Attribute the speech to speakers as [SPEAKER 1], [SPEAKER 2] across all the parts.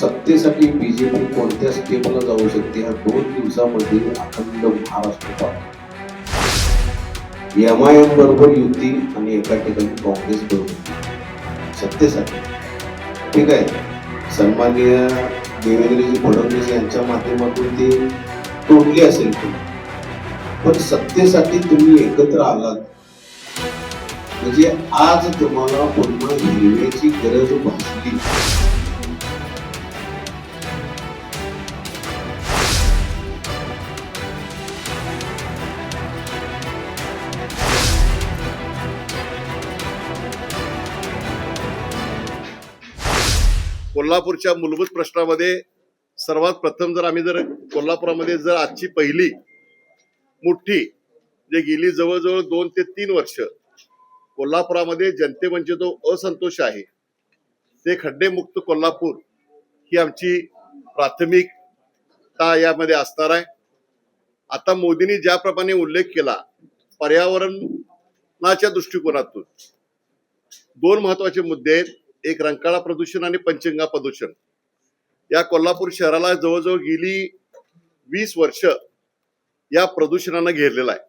[SPEAKER 1] सत्तेसाठी बीजेपी कोणत्या स्टेपला जाऊ शकते ह्या दोन दिवसामध्ये अखंड महाराष्ट्र पाहतो. एम आय एम बरोबर युती आणि एका ठिकाणी काँग्रेस बरोबर. सत्तेसाठी. ठीक आहे. सन्माननीय देवेंद्रजी फडणवीस यांच्या माध्यमातून ते तोडली असेल ती पण सत्तेसाठी तुम्ही एकत्र आलात. म्हणजे आज तुम्हाला पुन्हा हिरव्याची गरज भासली.
[SPEAKER 2] कोल्हापूरच्या मूलभूत प्रश्नामध्ये सर्वात प्रथम जर आम्ही जर कोल्हापुरामध्ये जर आजची पहिली मोठी जे गेली जवळजवळ दोन ते तीन वर्ष कोल्हापुरामध्ये जनतेमध्ये म्हणजे जो असंतोष आहे. ते खड्डेमुक्त कोल्हापूर ही आमची प्राथमिकता यामध्ये असणार आहे. आता मोदींनी ज्याप्रमाणे उल्लेख केला पर्यावरणाच्या दृष्टिकोनातून दोन महत्त्वाचे मुद्दे आहेत. एक रंकाळा प्रदूषण आणि पंचगंगा प्रदूषण. या कोल्हापूर शहराला जवळजवळ गेली वीस वर्ष या प्रदूषणानं घेरलेला आहे.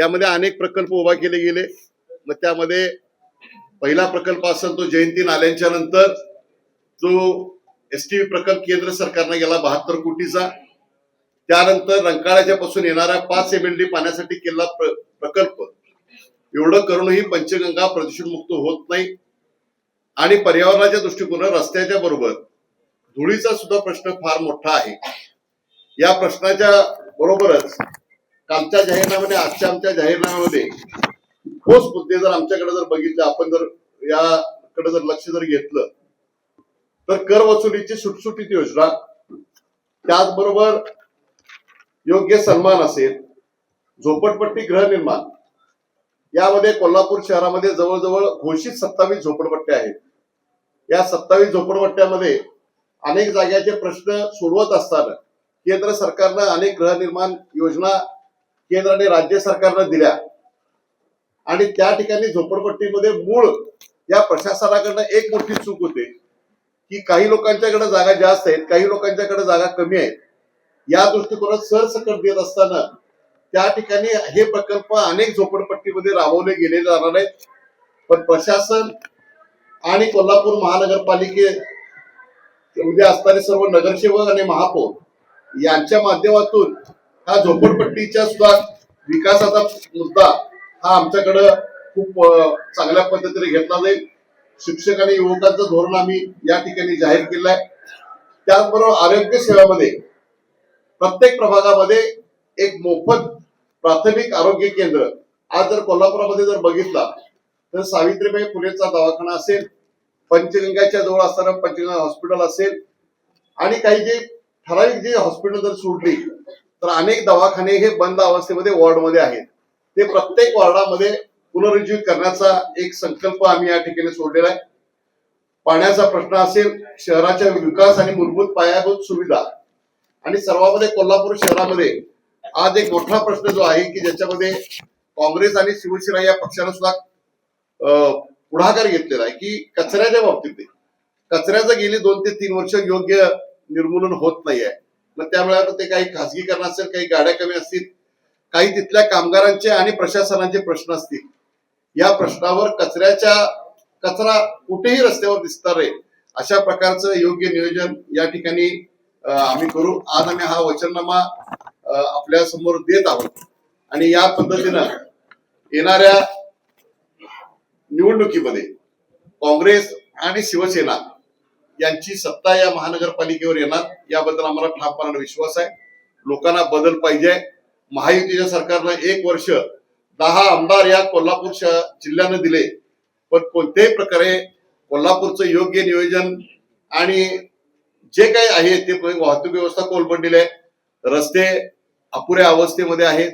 [SPEAKER 2] यामध्ये अनेक प्रकल्प उभा केले गेले. मग त्यामध्ये पहिला प्रकल्प असेल तो जयंती नाल्यांच्या नंतर जो एस टी प्रकल्प केंद्र सरकारने गेला बहात्तर कोटीचा. त्यानंतर रंकाळ्याच्या पासून येणाऱ्या पाच एम एल डी पाण्यासाठी केलेला प्र- प्रकल्प. एवढं करूनही पंचगंगा प्रदूषण मुक्त होत नाही. आणि पर्यावरणाच्या दृष्टिकोनात रस्त्याच्या बरोबर धुळीचा सुद्धा प्रश्न फार मोठा आहे. या प्रश्नाच्या बरोबरच कालच्या जाहीरनाम्याने आजच्या आमच्या जाहीरनाम्यामध्ये ठोस मुद्दे जर आमच्याकडे जर बघितले आपण जर याकडे जर लक्ष जर घेतलं तर कर वसुलीची सुटसुटीत योजना त्याचबरोबर योग्य सन्मान असेल झोपडपट्टी गृहनिर्माण यामध्ये कोल्हापूर शहरामध्ये जवळजवळ घोषित सत्तावीस झोपडपट्ट्या आहेत. या सत्तावीस झोपडपट्ट्यामध्ये अनेक जाग्याचे प्रश्न सोडवत असताना केंद्र सरकारनं अनेक गृहनिर्माण योजना केंद्र आणि राज्य सरकारनं दिल्या. आणि त्या ठिकाणी झोपडपट्टीमध्ये मूळ या प्रशासनाकडनं एक मोठी चूक होते की काही लोकांच्याकडे जागा जास्त आहेत काही लोकांच्याकडे जागा कमी आहेत. या दृष्टिकोनात सरसकट देत असताना त्या ठिकाणी हे प्रकल्प अनेक झोपडपट्टीमध्ये राबवले गेले जाणार आहेत. पण प्रशासन आणि कोल्हापूर महानगरपालिके उद्या असणारे सर्व नगरसेवक आणि महापौर यांच्या माध्यमातून हा झोपडपट्टीच्या सुद्धा विकासाचा मुद्दा हा आमच्याकडं खूप चांगल्या पद्धतीने घेतला जाईल. शिक्षक आणि युवकांचं धोरण आम्ही या ठिकाणी जाहीर केलं आहे. त्याचबरोबर आरोग्य सेवेमध्ये प्रत्येक प्रभागामध्ये एक मोफत प्राथमिक आरोग्य केंद्र आज जर कोल्हापुरामध्ये जर बघितला तर सावित्रीबाई फुलेचा दवाखाना असेल पंचगंगाच्या जवळ असताना पंचगंगा हॉस्पिटल असेल आणि काही जे ठराविक जे हॉस्पिटल जर सोडली तर अनेक दवाखाने हे बंद अवस्थेमध्ये वॉर्डमध्ये आहेत. ते प्रत्येक वॉर्डामध्ये पुनरुज्जीवित करण्याचा एक संकल्प आम्ही या ठिकाणी सोडलेला आहे. पाण्याचा प्रश्न असेल शहराच्या विकास आणि मूलभूत पायाभूत सुविधा आणि सर्वांमध्ये कोल्हापूर शहरामध्ये आज एक मोठा प्रश्न जो आहे की ज्याच्यामध्ये काँग्रेस आणि शिवसेना या पक्षानं सुद्धा अं, पुढाकार घेतलेला आहे की कचऱ्याच्या बाबतीत कचऱ्याचं गेली दोन ते तीन वर्ष योग्य निर्मूलन होत नाही आहे मग त्यामुळे ते काही खासगीकरण असेल काही गाड्या कमी असतील काही तिथल्या कामगारांचे आणि प्रशासनाचे प्रश्न असतील. या प्रश्नावर कचऱ्याच्या कचरा कुठेही रस्त्यावर दिसणार आहे अशा प्रकारचं योग्य नियोजन या ठिकाणी आम्ही करू. आज आम्ही हा वचननामा आपल्यासमोर देत आहोत. आणि या पद्धतीनं येणाऱ्या निवडणुकीमध्ये काँग्रेस आणि शिवसेना यांची सत्ता या महानगरपालिकेवर येणार याबद्दल आम्हाला ठामपणाने विश्वास आहे. लोकांना बदल पाहिजे. महायुतीच्या सरकारनं एक वर्ष दहा आमदार या कोल्हापूर जिल्ह्यानं दिले. पण कोणत्याही प्रकारे कोल्हापूरचं योग्य नियोजन आणि जे काही आहे ते वाहतूक व्यवस्था कोलमडलेली आहे. रस्ते अपुऱ्या अवस्थेमध्ये आहेत.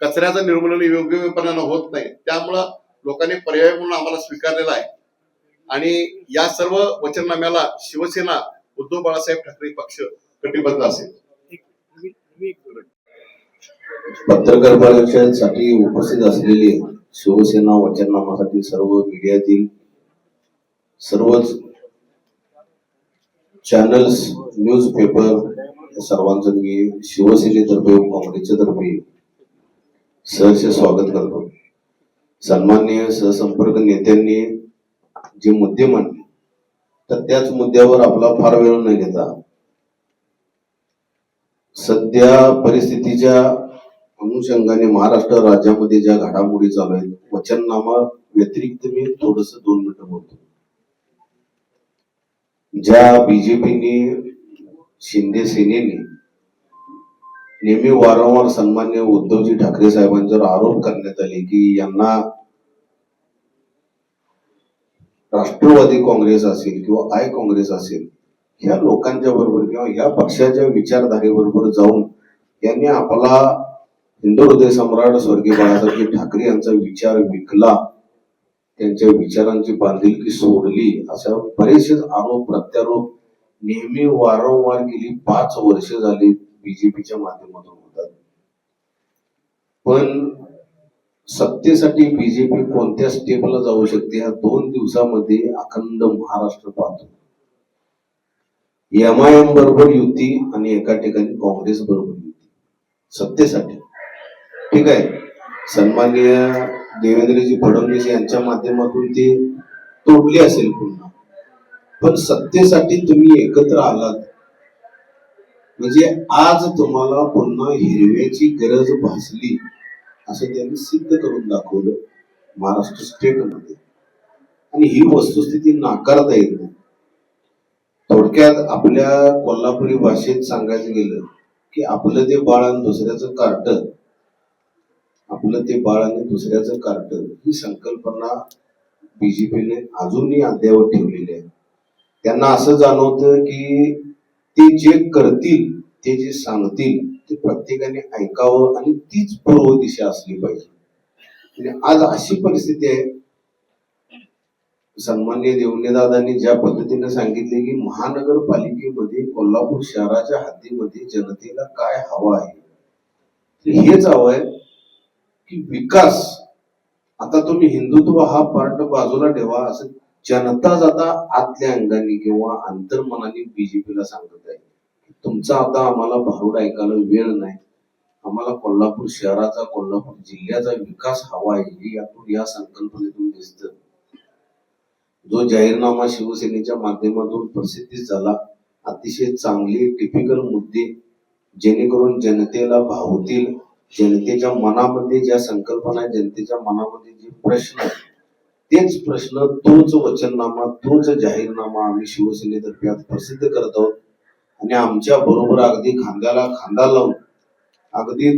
[SPEAKER 2] कचऱ्याचं निर्मूलन योग्यपणानं होत नाही. त्यामुळं लोकांनी पर्याय म्हणून आम्हाला स्वीकारलेला आहे. आणि या सर्व वचननाम्याला शिवसेना उद्धव बाळासाहेब ठाकरे पक्ष कटिबद्ध असेल.
[SPEAKER 1] पत्रकार परिषदेसाठी उपस्थित असलेले शिवसेना वचननामासाठी सर्व मीडियातील सर्वच चॅनल्स न्यूजपेपर सर्वांचं मी शिवसेनेतर्फे काँग्रेसच्या तर्फे सहर्ष स्वागत करतो. सन्माननीय सहसंपर्क नेत्यांनी जे मुद्दे मांडले तर त्याच मुद्द्यावर आपला फार वेळ न घेता सध्या परिस्थितीच्या अनुषंगाने महाराष्ट्र राज्यामध्ये ज्या घडामोडी चालू आहेत वचननामा व्यतिरिक्त मी थोडस दोन मिनिटं बोलतो. ज्या बीजेपीने शिंदे सेनेने नेहमी वारंवार सन्मान्य उद्धवजी ठाकरे साहेबांच्यावर आरोप करण्यात आले की यांना राष्ट्रवादी काँग्रेस असेल किंवा आय काँग्रेस असेल ह्या लोकांच्या बरोबर किंवा या पक्षाच्या विचारधारेबरोबर जाऊन यांनी आपला हिंदू हृदय सम्राट स्वर्गीय बाळासाहेब ठाकरे यांचा विचार विकला त्यांच्या विचारांची बांधिलकी सोडली अशा बरेचसे आरोप प्रत्यारोप नेहमी वारंवार गेली पाच वर्ष झाली. बीजेपीच्या माध्यमातून होतात. पण सत्तेसाठी बीजेपी कोणत्या स्टेपला जाऊ शकते ह्या दोन दिवसामध्ये अखंड महाराष्ट्र पाहतो. एम आय एम बरोबर युती आणि एका ठिकाणी काँग्रेस बरोबर युती. सत्तेसाठी. ठीक आहे. सन्माननीय देवेंद्रजी फडणवीस यांच्या माध्यमातून ते तोडली असेल पुन्हा. पण सत्तेसाठी तुम्ही एकत्र आलात. म्हणजे आज तुम्हाला पुन्हा हिरव्याची गरज भासली असं त्यांनी सिद्ध करून दाखवलं महाराष्ट्र स्टेटमध्ये आणि ही वस्तुस्थिती नाकारता येत नाही. थोडक्यात आपल्या कोल्हापुरी भाषेत सांगायचं गेलं की आपलं ते बाळ आणि दुसऱ्याचं कार्ट आपलं ते बाळ आणि दुसऱ्याचं कार्ट ही संकल्पना बीजेपीने अजूनही अद्यावत ठेवलेली आहे. त्यांना असं जाणवतं की ते जे करतील ते जे सांगतील ते प्रत्येकाने ऐकावं आणि तीच पूर्व दिशा असली पाहिजे. आज अशी परिस्थिती आहे. सन्मान्य देवनेदादांनी ज्या पद्धतीने सांगितले की महानगरपालिकेमध्ये कोल्हापूर शहराच्या हद्दीमध्ये जनतेला काय हवं आहे? तर हेच हवं आहे की विकास. आता तुम्ही हिंदुत्व हा पार्ट बाजूला ठेवा असं जनताच आता आतल्या अंगाने किंवा अंतर्मनाने बीजेपीला सांगत आहे. तुमचा आता आम्हाला भारूड ऐकायला वेळ नाही. आम्हाला कोल्हापूर शहराचा कोल्हापूर जिल्ह्याचा विकास हवा आहे यातून या संकल्पनेतून दिसत. जो जाहीरनामा शिवसेनेच्या माध्यमातून प्रसिद्धी झाला अतिशय चांगले टिपिकल मुद्दे जेणेकरून जनतेला भावतील जनतेच्या मनामध्ये ज्या संकल्पना जनतेच्या मनामध्ये जे प्रश्न आहेत तेच प्रश्न तोच वचननामा तोच जाहीरनामा आम्ही शिवसेनेतर्फे आज प्रसिद्ध करत आहोत. आणि आमच्या बरोबर अगदी खांद्याला खांदा लावून अगदी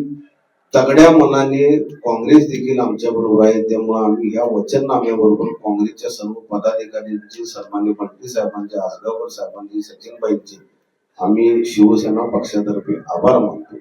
[SPEAKER 1] तगड्या मनाने काँग्रेस देखील आमच्या बरोबर आहे. त्यामुळे आम्ही ह्या वचननाम्याबरोबर काँग्रेसच्या सर्व पदाधिकाऱ्यांचे सन्मान्य फडणवीस साहेबांचे आसगावकर साहेबांचे सचिनबाईंचे आम्ही शिवसेना पक्षातर्फे आभार मानतो.